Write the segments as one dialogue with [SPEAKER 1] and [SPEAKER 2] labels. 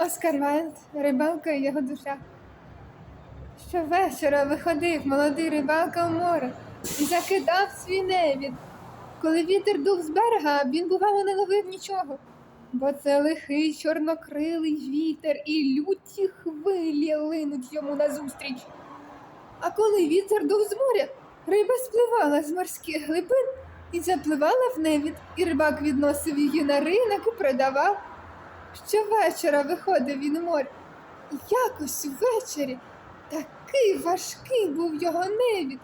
[SPEAKER 1] Оскар Вайлд, рибалка і його душа. Щовечора виходив молодий рибалка в море і закидав свій невід. Коли вітер дув з берега, він бувало не ловив нічого, бо це лихий чорнокрилий вітер і люті хвилі линуть йому назустріч. А коли вітер дув з моря, риба спливала з морських глибин і запливала в невід, і рибак відносив її на ринок і продавав. Щовечора виходив він у море. І якось ввечері такий важкий був його невід,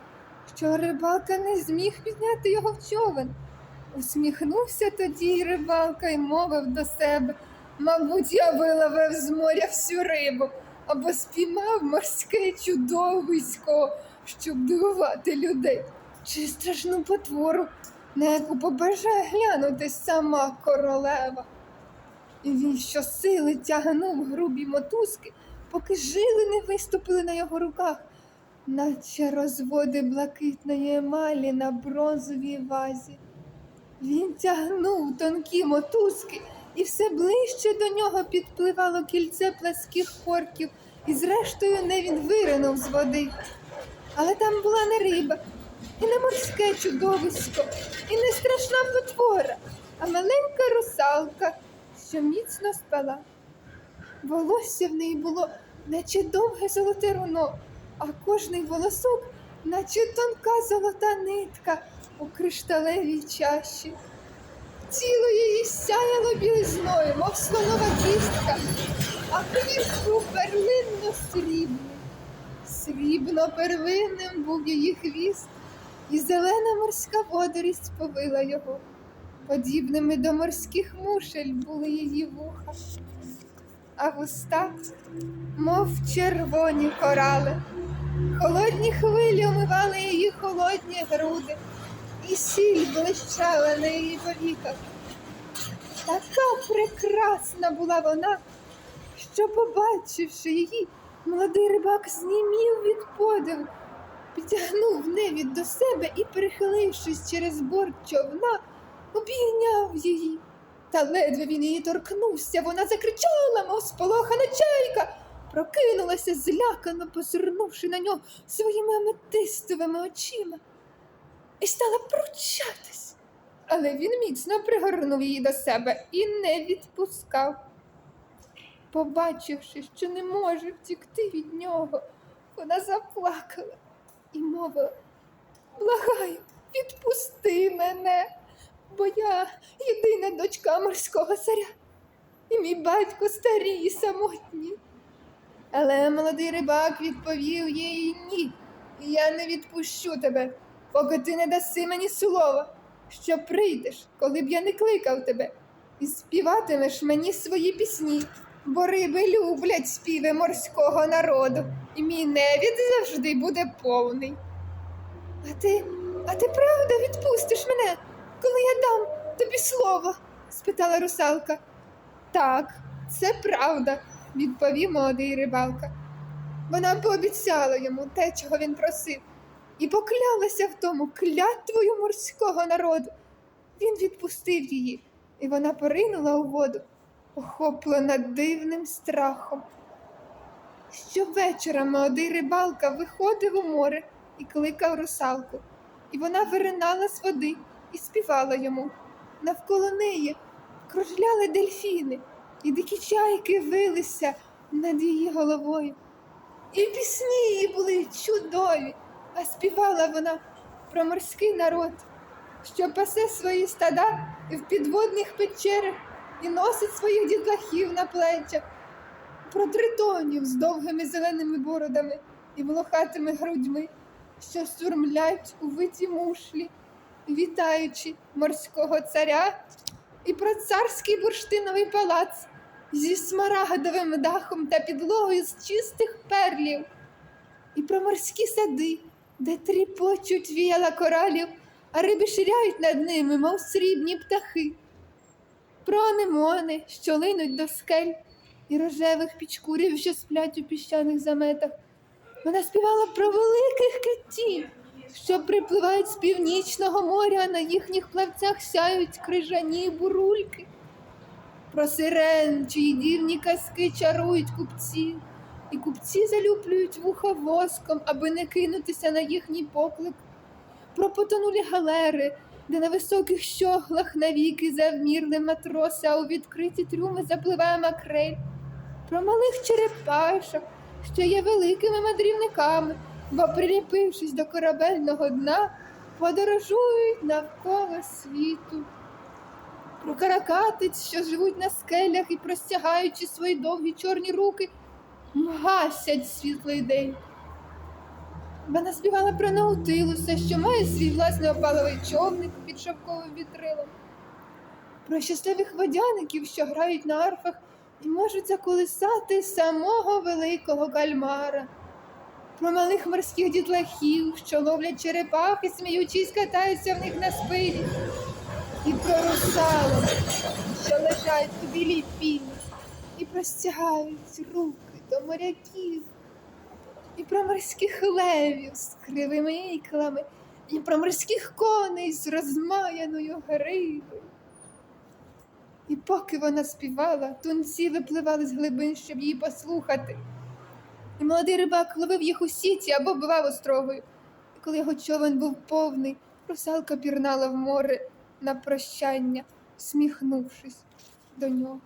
[SPEAKER 1] що рибалка не зміг підняти його в човен. Усміхнувся тоді рибалка й мовив до себе. Мабуть, я виловив з моря всю рибу або спіймав морське чудовисько, щоб дивувати людей, чи страшну потвору, на яку побажає глянути сама королева. І він щосили тягнув грубі мотузки, поки жили не виступили на його руках, наче розводи блакитної емалі на бронзовій вазі. Він тягнув тонкі мотузки, і все ближче до нього підпливало кільце пласких корків, і зрештою не він виринув з води. Але там була не риба, і не морське чудовисько, і не страшна потвора, а маленька русалка, що міцно спала. Волосся в неї було, наче довге золоте руно, а кожний волосок, наче тонка золота нитка у кришталевій чаші. Тіло її сяяло білизною, мов слонова кістка, а хвіст був перлинно срібний. Срібно первинним був її хвіст, і зелена морська водорість повила його. Подібними до морських мушель були її вуха, а вуста, мов червоні корали. Холодні хвилі омивали її холодні груди, і сіль блищала на її повіках. Така прекрасна була вона, що, побачивши її, молодий рибак знімів від подиву, підтягнув невід до себе і, перехилившись через борт човна, її. Та ледве він її торкнувся, вона закричала, мов сполохана чайка, прокинулася злякано, позирнувши на нього своїми аметистовими очима, і стала пручатись. Але він міцно пригорнув її до себе і не відпускав. Побачивши, що не може втікти від нього, вона заплакала і мовила Благаю, відпусти мене, бо я єдина дочка морського царя, і мій батько старий і самотній. Але молодий рибак відповів їй ні, я не відпущу тебе, поки ти не даси мені слова, що прийдеш, коли б я не кликав тебе, і співатимеш мені свої пісні, бо риби люблять співи морського народу, і мій невід завжди буде повний. А ти, а ти правда відпустиш мене, коли я дам тобі слово? спитала русалка. Так, це правда, відповів молодий рибалка. Вона пообіцяла йому те, чого він просив, і поклялася в тому клятвою морського народу. Він відпустив її, і вона поринула у воду, охоплена дивним страхом. Щовечора молодий рибалка виходив у море і кликав русалку, і вона виринала з води і співала йому. Навколо неї кружляли дельфіни, і дикі чайки вилися над її головою. І пісні її були чудові, а співала вона про морський народ, що пасе свої стада в підводних печерах і носить своїх дітлахів на плечах, про тритонів з довгими зеленими бородами і волохатими грудьми, що сурмлять у виті мушлі, вітаючи морського царя, і про царський бурштиновий палац зі смарагдовим дахом та підлогою з чистих перлів, і про морські сади, де тріпочуть віяла коралів, а риби ширяють над ними, мов срібні птахи, про анемони, що линуть до скель, і рожевих пічкурів, що сплять у піщаних заметах. Вона співала про великих китів, що припливають з північного моря, на їхніх плавцях сяють крижані бурульки. про сирен, чиї дивні казки чарують купці, і купці залюблюють вуха воском, аби не кинутися на їхній поклик, про потонулі галери, де на високих щоглах навіки завмірли матроси, а у відкриті трюми запливає макрель, про малих черепашок, що є великими мандрівниками, бо приліпившись до корабельного дна, подорожують навколо світу. Про каракатиць, що живуть на скелях і простягаючи свої довгі чорні руки, гасять світлий день. Вона співала про Наутилуса, що має свій власний опаловий човник під шовковим вітрилом, про щасливих водяників, що грають на арфах і можуть заколисати самого великого кальмара, про малих морських дітлахів, що ловлять черепах і сміючись катаються в них на спині, і про русалок, що лежать у білій піні і простягають руки до моряків і про морських левів з кривими іклами, і про морських коней з розмаяною гривою. І поки вона співала, тунці випливали з глибин, щоб її послухати. І молодий рибак ловив їх у сіті або вбивав острогою. І коли його човен був повний, русалка пірнала в море на прощання, сміхнувшись до нього.